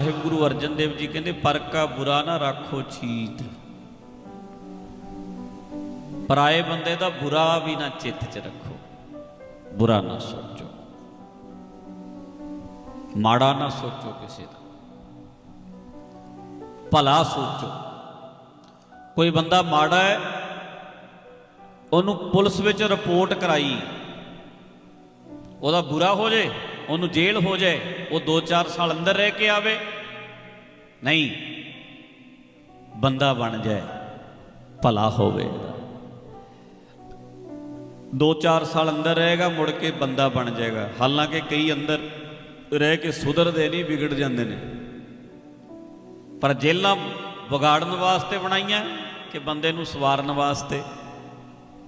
ਸਾਹਿਬ ਗੁਰੂ ਅਰਜਨ ਦੇਵ ਜੀ ਕਹਿੰਦੇ ਪਰ ਕਾ ਬੁਰਾ ਨਾ ਰੱਖੋ ਚੀਤ। ਪਰਾਏ ਬੰਦੇ ਦਾ ਬੁਰਾ ਵੀ ਨਾ ਚਿੱਤ 'ਚ ਰੱਖੋ, ਬੁਰਾ ਨਾ ਸੋਚੋ। ਮਾੜਾ ਨਾ ਸੋਚੋ ਕਿਸੇ ਦਾ। ਭਲਾ ਸੋਚੋ। ਕੋਈ ਬੰਦਾ ਮਾੜਾ ਹੈ, ਉਹਨੂੰ ਪੁਲਿਸ ਵਿੱਚ ਰਿਪੋਰਟ ਕਰਾਈ, ਉਹਦਾ ਬੁਰਾ ਹੋ ਜੇ। ਉਹਨੂੰ ਜੇਲ੍ਹ ਹੋ ਜਾਏ, ਉਹ 2-4 ਸਾਲ ਅੰਦਰ ਰਹਿ ਕੇ ਆਵੇ। ਨਹੀਂ, ਬੰਦਾ ਬਣ ਜਾਏ, ਭਲਾ ਹੋਵੇ। 2-4 ਸਾਲ ਅੰਦਰ ਰਹੇਗਾ, ਮੁੜ ਕੇ ਬੰਦਾ ਬਣ ਜਾਏਗਾ। ਹਾਲਾਂਕਿ ਕਈ ਅੰਦਰ ਰਹਿ ਕੇ ਸੁਧਰਦੇ ਨਹੀਂ, ਵਿਗੜ ਜਾਂਦੇ ਨੇ। ਪਰ ਜੇਲਾਂ ਵਿਗਾੜਨ ਵਾਸਤੇ ਬਣਾਈਆਂ, ਕਿ ਬੰਦੇ ਨੂੰ ਸਵਾਰਨ ਵਾਸਤੇ।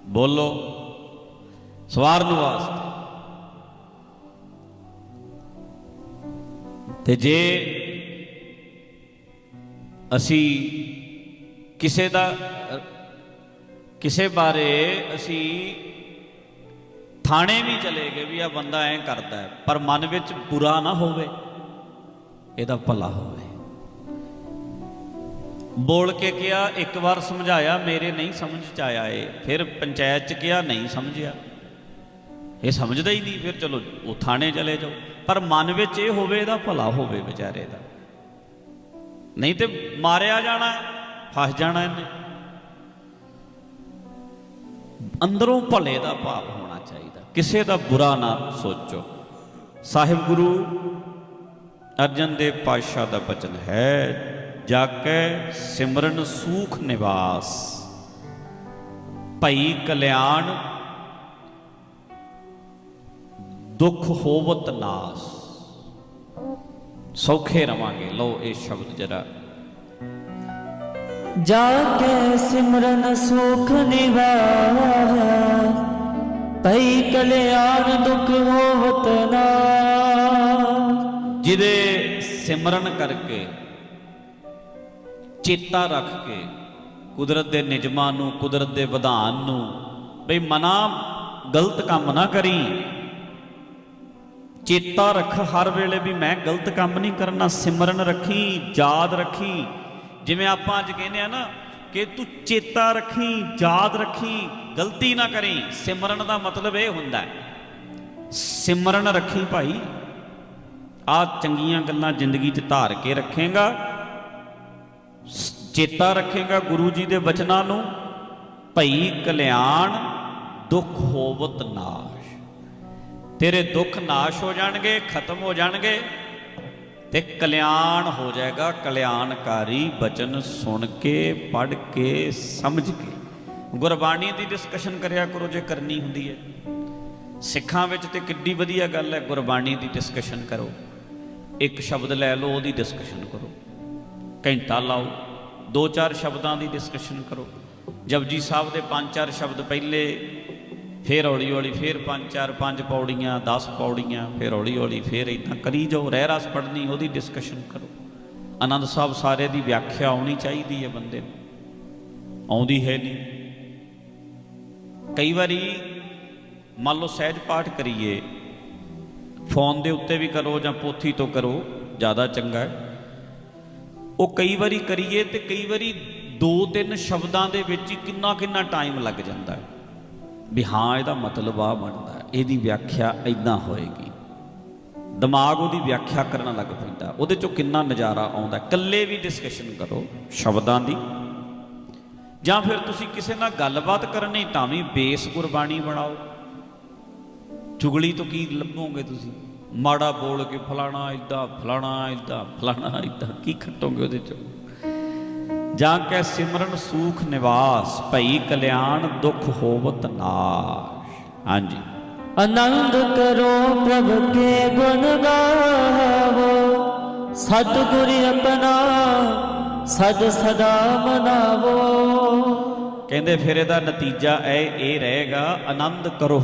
ਬੋਲੋ, ਸਵਾਰਨ ਵਾਸਤੇ। ਤੇ ਜੇ ਅਸੀਂ ਕਿਸੇ ਦਾ, ਕਿਸੇ ਬਾਰੇ ਅਸੀਂ ਥਾਣੇ ਵੀ ਚਲੇ ਗਏ ਵੀ ਆ ਬੰਦਾ ਐਂ ਕਰਦਾ ਹੈ, ਪਰ ਮਨ ਵਿੱਚ ਬੁਰਾ ਨਾ ਹੋਵੇ, ਇਹਦਾ ਭਲਾ ਹੋਵੇ। ਬੋਲ ਕੇ ਕਿਹਾ, ਇੱਕ ਵਾਰ ਸਮਝਾਇਆ, ਮੇਰੇ ਨਹੀਂ ਸਮਝ ਚ ਆਇਆ ਏ ਫਿਰ ਪੰਚਾਇਤ ਚ ਕਿਹਾ, ਨਹੀਂ ਸਮਝਿਆ। ਇਹ ਸਮਝਦਾ ਹੀ ਨਹੀਂ, ਫਿਰ ਚਲੋ ਉਹ ਥਾਣੇ ਚਲੇ ਜਾਓ। ਪਰ ਮਨ ਵਿੱਚ ਇਹ ਹੋਵੇ, ਇਹਦਾ ਭਲਾ ਹੋਵੇ ਵਿਚਾਰੇ ਦਾ। ਨਹੀਂ ਤੇ ਮਾਰਿਆ ਜਾਣਾ, ਫਸ ਜਾਣਾ ਇਹਨੇ। ਅੰਦਰੋਂ ਭਲੇ ਦਾ ਭਾਵ ਹੋਣਾ ਚਾਹੀਦਾ। ਕਿਸੇ ਦਾ ਬੁਰਾ ਨਾ ਸੋਚੋ। ਸਾਹਿਬ ਗੁਰੂ ਅਰਜਨ ਦੇਵ ਪਾਤਸ਼ਾਹ ਦਾ ਬਚਨ ਹੈ ਜਾ ਕੇ ਸਿਮਰਨ ਸੂਖ ਨਿਵਾਸ, ਭਈ ਕਲਿਆਣ ਦੁੱਖ ਹੋਵਤ ਨਾਸ। ਸੌਖੇ ਰਵਾਂਗੇ। ਲਓ ਇਹ ਸ਼ਬਦ ਜਰਾ। ਜਾ ਕੇ ਸਿਮਰਨ ਸੁਖ ਨਿਵਾਸ ਪਈ ਕਲਿਆਣ ਦੁਖ ਹੋਵਤ ਨਾ ਜਿਹਦੇ ਸਿਮਰਨ ਕਰਕੇ ਚੇਤਾ ਰੱਖ ਕੇ ਕੁਦਰਤ ਦੇ ਨਿਯਮਾਂ ਨੂੰ ਕੁਦਰਤ ਦੇ ਵਿਧਾਨ ਨੂੰ ਬਈ ਮਨਾ ਗਲਤ ਕੰਮ ਨਾ ਕਰੀ। ਚੇਤਾ ਰੱਖ ਹਰ ਵੇਲੇ ਵੀ ਮੈਂ ਗਲਤ ਕੰਮ ਨਹੀਂ ਕਰਨਾ, ਸਿਮਰਨ ਰੱਖੀ, ਯਾਦ ਰੱਖੀ। ਜਿਵੇਂ ਆਪਾਂ ਅੱਜ ਕਹਿੰਦੇ ਆ ਨਾ ਕਿ ਤੂੰ ਚੇਤਾ ਰੱਖੀ, ਯਾਦ ਰੱਖੀ, ਗਲਤੀ ਨਾ ਕਰੀ। ਸਿਮਰਨ ਦਾ ਮਤਲਬ ਇਹ ਹੁੰਦਾ ਸਿਮਰਨ ਰੱਖੀ ਭਾਈ, ਆ ਚੰਗੀਆਂ ਗੱਲਾਂ ਜ਼ਿੰਦਗੀ 'ਚ ਧਾਰ ਕੇ ਰੱਖੇਗਾ। ਚੇਤਾ ਰੱਖੇਗਾ ਗੁਰੂ ਜੀ ਦੇ ਬਚਨਾਂ ਨੂੰ। ਭਈ ਕਲਿਆਣ ਦੁੱਖ ਹੋਵਤ ਨਾਸ਼ ਤੇਰੇ ਦੁੱਖ ਨਾਸ਼ ਹੋ ਜਾਣਗੇ, ਖਤਮ ਹੋ ਜਾਣਗੇ ਤੇ ਕਲਿਆਣ ਹੋ ਜਾਏਗਾ, ਕਲਿਆਣਕਾਰੀ ਬਚਨ ਸੁਣ ਕੇ, ਪੜ੍ਹ ਕੇ, ਸਮਝ ਕੇ। ਗੁਰਬਾਣੀ ਦੀ ਡਿਸਕਸ਼ਨ ਕਰਿਆ ਕਰੋ ਜੇ ਕਰਨੀ ਹੁੰਦੀ ਹੈ। ਸਿੱਖਾਂ ਵਿੱਚ ਤੇ ਕਿੱਡੀ ਵਧੀਆ ਗੱਲ ਹੈ, ਗੁਰਬਾਣੀ ਦੀ ਡਿਸਕਸ਼ਨ ਕਰੋ। ਇੱਕ ਸ਼ਬਦ ਲੈ ਲਓ, ਉਹਦੀ ਡਿਸਕਸ਼ਨ ਕਰੋ। ਘੰਟਾ ਲਾਓ, ਦੋ ਚਾਰ ਸ਼ਬਦਾਂ ਦੀ ਡਿਸਕਸ਼ਨ ਕਰੋ। ਜਪਜੀ ਸਾਹਿਬ ਦੇ ਪੰਜ ਚਾਰ ਸ਼ਬਦ ਪਹਿਲੇ ਫਿਰ ਹੌਲੀ ਹੌਲੀ ਫਿਰ ਪੰਜ, ਚਾਰ, ਪੰਜ ਪੌੜੀਆਂ 10 ਪੌੜੀਆਂ, ਫਿਰ ਹੌਲੀ ਹੌਲੀ ਫਿਰ ਇਦਾਂ ਕਰੀ ਜਾਓ, ਰਹਿ ਰਸ ਪੜਨੀ ਉਹਦੀ ਡਿਸਕਸ਼ਨ ਕਰੋ। ਆਨੰਦ ਸਾਹਿਬ ਸਾਰੇ ਦੀ ਵਿਆਖਿਆ ਆਉਣੀ ਚਾਹੀਦੀ ਹੈ ਬੰਦੇ ਨੂੰ। ਆਉਂਦੀ ਹੈ ਨਹੀਂ। ਕਈ ਵਾਰੀ ਮੰਨ ਲਓ ਸਹਿਜ ਪਾਠ ਕਰੀਏ, ਫੋਨ ਦੇ ਉੱਤੇ ਵੀ ਕਰੋ ਜਾਂ ਪੋਥੀ ਤੋਂ ਕਰੋ, ਜ਼ਿਆਦਾ ਚੰਗਾ ਹੈ। ਉਹ ਕਈ ਵਾਰੀ ਕਰੀਏ ਤੇ ਕਈ ਵਾਰੀ ਦੋ ਤਿੰਨ ਸ਼ਬਦਾਂ ਦੇ ਵਿੱਚ ਹੀ ਕਿੰਨਾ ਕਿੰਨਾ ਟਾਈਮ ਲੱਗ ਜਾਂਦਾ ਹੈ। ਵੀ ਹਾਂ, ਇਹਦਾ ਮਤਲਬ ਆ ਬਣਦਾ ਇਹਦੀ ਵਿਆਖਿਆ ਇਦਾਂ ਹੋਏਗੀ। ਦਿਮਾਗ ਉਹਦੀ ਵਿਆਖਿਆ ਕਰਨ ਲੱਗ ਪੈਂਦਾ। ਉਹਦੇ ਚੋਂ ਕਿੰਨਾ ਨਜ਼ਾਰਾ ਆਉਂਦਾ ਇਕੱਲੇ ਵੀ ਡਿਸਕਸ਼ਨ ਕਰੋ, ਸ਼ਬਦਾਂ ਦੀ। ਜਾਂ ਫਿਰ ਤੁਸੀਂ ਕਿਸੇ ਨਾਲ ਗੱਲਬਾਤ ਕਰਨੀ, ਤਾਂ ਵੀ ਬੇਸ ਗੁਰਬਾਣੀ ਬਣਾਓ। ਚੁਗਲੀ ਤੋਂ ਕੀ ਲੱਭੋਗੇ ਤੁਸੀਂ? ਮਾੜਾ ਬੋਲ ਕੇ ਫਲਾਣਾ ਇਦਾਂ ਫਲਾਣਾ ਇਦਾਂ ਫਲਾਣਾ ਇਦਾਂ ਕੀ ਖੱਟੋਗੇ ਉਹਦੇ ਚੋਂ? ਜਾਂ ਕੈ ਸਿਮਰਨ ਸੂਖ ਨਿਵਾਸ ਭਈ ਕਲਿਆਣ ਦੁਖ ਹੋਵਤ ਨਾਸ਼। ਹਾਂਜੀ। ਆਨੰਦ ਕਰੋ ਪ੍ਰਭ ਕੇ ਗੁਣ ਗਾਵੋ। ਸਤਿਗੁਰ ਆਪਣਾ ਸਦ ਸਦਾ ਮਨਾਵੋ। ਕਹਿੰਦੇ ਫਿਰ ਇਹਦਾ ਨਤੀਜਾ ਇਹ ਇਹ ਰਹੇਗਾ ਆਨੰਦ ਕਰੋ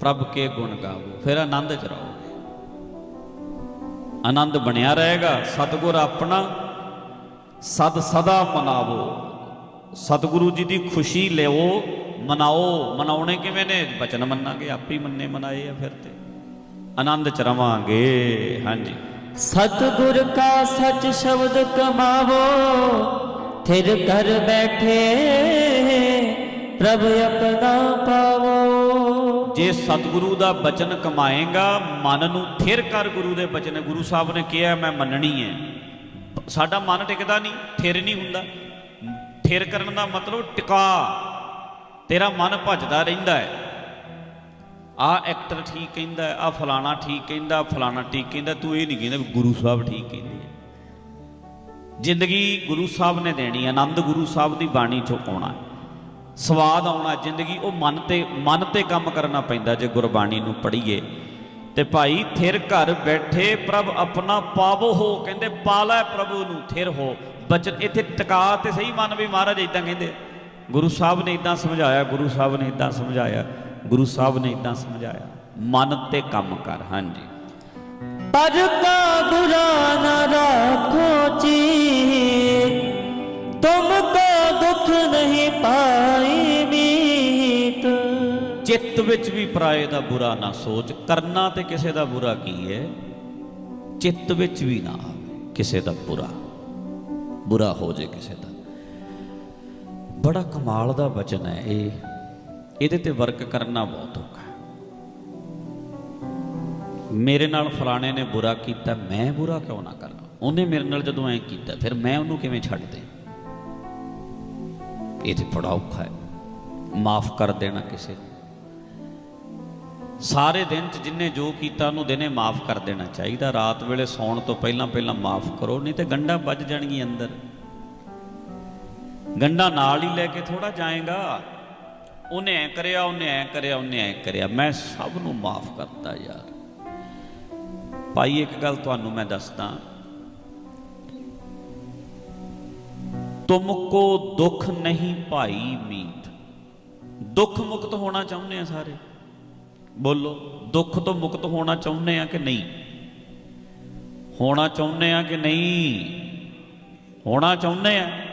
ਪ੍ਰਭ ਕੇ ਗੁਣ ਗਾਵੋ। ਫਿਰ ਆਨੰਦ ਚ ਰਹੋਗੇ। ਆਨੰਦ ਬਣਿਆ ਰਹੇਗਾ ਸਤਿਗੁਰ ਆਪਣਾ ਸਦ ਸਦਾ ਮਨਾਵੋ। ਸਤਿਗੁਰੂ ਜੀ ਦੀ ਖੁਸ਼ੀ ਲਿਓ ਮਨਾਓ। ਮਨਾਉਣੇ ਕਿਵੇਂ ਨੇ? ਬਚਨ ਮੰਨਾਂਗੇ ਆਪੇ ਹੀ ਮੰਨੇ ਮਨਾਏ ਆ ਫਿਰ ਤੇ। ਆਨੰਦ ਚ ਰਵਾਂਗੇ ਹਾਂਜੀ। ਸਤਿਗੁਰ ਕਾ ਸਚ ਸ਼ਬਦ ਕਮਾਵੋ ਥਿਰ ਕਰ ਬੈਠੇ ਪ੍ਰਭ ਆਪਣਾ ਪਾਵੋ। ਜੇ ਸਤਿਗੁਰੂ ਦਾ ਬਚਨ ਕਮਾਏਗਾ ਮਨ ਨੂੰ ਥਿਰ ਕਰ ਗੁਰੂ ਦੇ ਬਚਨ। ਗੁਰੂ ਸਾਹਿਬ ਨੇ ਕਿਹਾ ਮੈਂ ਮੰਨਣੀ ਹੈ। ਸਾਡਾ ਮਨ ਟਿਕਦਾ ਨਹੀਂ, ਥਿਰ ਨਹੀਂ ਹੁੰਦਾ। ਥਿਰ ਕਰਨ ਦਾ ਮਤਲਬ ਟਿਕਾ। ਤੇਰਾ ਮਨ ਭੱਜਦਾ ਰਹਿੰਦਾ ਹੈ। ਆ ਐਕਟਰ ਠੀਕ ਕਹਿੰਦਾ ਆ ਫਲਾਣਾ ਠੀਕ ਕਹਿੰਦਾ ਫਲਾਣਾ ਠੀਕ ਕਹਿੰਦਾ, ਤੂੰ ਇਹ ਨਹੀਂ ਕਹਿੰਦਾ ਗੁਰੂ ਸਾਹਿਬ ਠੀਕ ਕਹਿੰਦੇ ਜ਼ਿੰਦਗੀ ਗੁਰੂ ਸਾਹਿਬ ਨੇ ਦੇਣੀ ਆਨੰਦ ਗੁਰੂ ਸਾਹਿਬ ਦੀ ਬਾਣੀ ਚੋਂ ਆਉਣਾ। ਸਵਾਦ ਆਉਣਾ, ਜ਼ਿੰਦਗੀ ਉਹ ਮਨ ਤੇ ਮਨ ਤੇ ਕੰਮ ਕਰਨਾ ਪੈਂਦਾ ਜੇ ਗੁਰਬਾਣੀ ਨੂੰ ਪੜ੍ਹੀਏ। ਤੇ ਭਾਈ ਥਿਰ ਘਰ ਬੈਠੇ ਪ੍ਰਭ ਆਪਣਾ ਪਾਵੋ ਹੋ, ਕਹਿੰਦੇ ਪਾਲਾ ਪ੍ਰਭੂ ਨੂੰ ਥਿਰ ਹੋ। ਬਚਨ ਇੱਥੇ ਟਿਕਾ ਤੇ ਸਹੀ ਮਨ ਵੀ ਮਹਾਰਾਜ ਇਦਾਂ ਕਹਿੰਦੇ। ਗੁਰੂ ਸਾਹਿਬ ਨੇ ਇਦਾਂ ਸਮਝਾਇਆ, ਗੁਰੂ ਸਾਹਿਬ ਨੇ ਇਦਾਂ ਸਮਝਾਇਆ, ਗੁਰੂ ਸਾਹਿਬ ਨੇ ਇਦਾਂ ਸਮਝਾਇਆ। ਮਨ ਤੇ ਕੰਮ ਕਰ, ਹਾਂਜੀ। ਪਰ ਕਾ ਬੁਰਾ ਨ ਰਾਖੋ ਚੀਤ ਤੁਮ ਕੋ ਦੁਖ ਨਹੀਂ ਪਾਈ। ਚਿੱਤ ਵਿੱਚ ਵੀ ਪਰਾਏ ਦਾ ਬੁਰਾ ਨਾ ਸੋਚ। ਕਰਨਾ ਤੇ ਕਿਸੇ ਦਾ ਬੁਰਾ ਕੀ ਹੈ ਚਿੱਤ ਵਿੱਚ ਵੀ ਨਾ ਆਵੇ ਕਿਸੇ ਦਾ ਬੁਰਾ। ਬੁਰਾ ਹੋ ਜੇ ਕਿਸੇ ਦਾ। ਬੜਾ ਕਮਾਲ ਦਾ ਬਚਨ ਹੈ ਇਹ। ਇਹਦੇ ਤੇ ਵਰਕ ਕਰਨਾ ਬਹੁਤ ਔਖਾ ਹੈ। ਮੇਰੇ ਨਾਲ ਫਲਾਣੇ ਨੇ ਬੁਰਾ ਕੀਤਾ, ਮੈਂ ਬੁਰਾ ਕਿਉਂ ਨਾ ਕਰਾਂ? ਉਹਨੇ ਮੇਰੇ ਨਾਲ ਜਦੋਂ ਐ ਕੀਤਾ, ਫਿਰ ਮੈਂ ਉਹਨੂੰ ਕਿਵੇਂ ਛੱਡ ਦੇ ਇਹ ਤੇ ਬੜਾ ਔਖਾ ਹੈ। ਮਾਫ ਕਰ ਦੇਣਾ ਕਿਸੇ ਨੂੰ। ਸਾਰੇ ਦਿਨ ਚ ਜਿੰਨੇ ਜੋ ਕੀਤਾ ਉਹਨੂੰ ਦਿਨੇ ਮਾਫ ਕਰ ਦੇਣਾ ਚਾਹੀਦਾ। ਰਾਤ ਵੇਲੇ ਸੌਣ ਤੋਂ ਪਹਿਲਾਂ ਪਹਿਲਾਂ ਮਾਫ ਕਰੋ, ਨਹੀਂ ਤੇ ਗੰਡਾ ਵੱਜ ਜਾਣਗੀ ਅੰਦਰ। ਗੰਡਾ ਨਾਲ ਹੀ ਲੈ ਕੇ ਥੋੜਾ ਜਾਏਗਾ। ਉਹਨੇ ਐ ਕਰਿਆ, ਉਹਨੇ ਐ ਕਰਿਆ, ਉਹਨੇ ਐ ਕਰਿਆ। ਮੈਂ ਸਭ ਨੂੰ ਮਾਫ ਕਰਤਾ ਯਾਰ। ਭਾਈ, ਇੱਕ ਗੱਲ ਤੁਹਾਨੂੰ ਮੈਂ ਦੱਸਦਾ। ਤੁਮ ਕੋ ਦੁੱਖ ਨਹੀਂ ਭਾਈ ਮੀਤ। ਦੁੱਖ ਮੁਕਤ ਹੋਣਾ ਚਾਹੁੰਦੇ ਆ ਸਾਰੇ। ਬੋਲੋ, ਦੁੱਖ ਤੋਂ ਮੁਕਤ ਹੋਣਾ ਚਾਹੁੰਦੇ ਆ ਕਿ ਨਹੀਂ? ਹੋਣਾ ਚਾਹੁੰਦੇ ਆ ਕਿ ਨਹੀਂ? ਹੋਣਾ ਚਾਹੁੰਦੇ ਆ।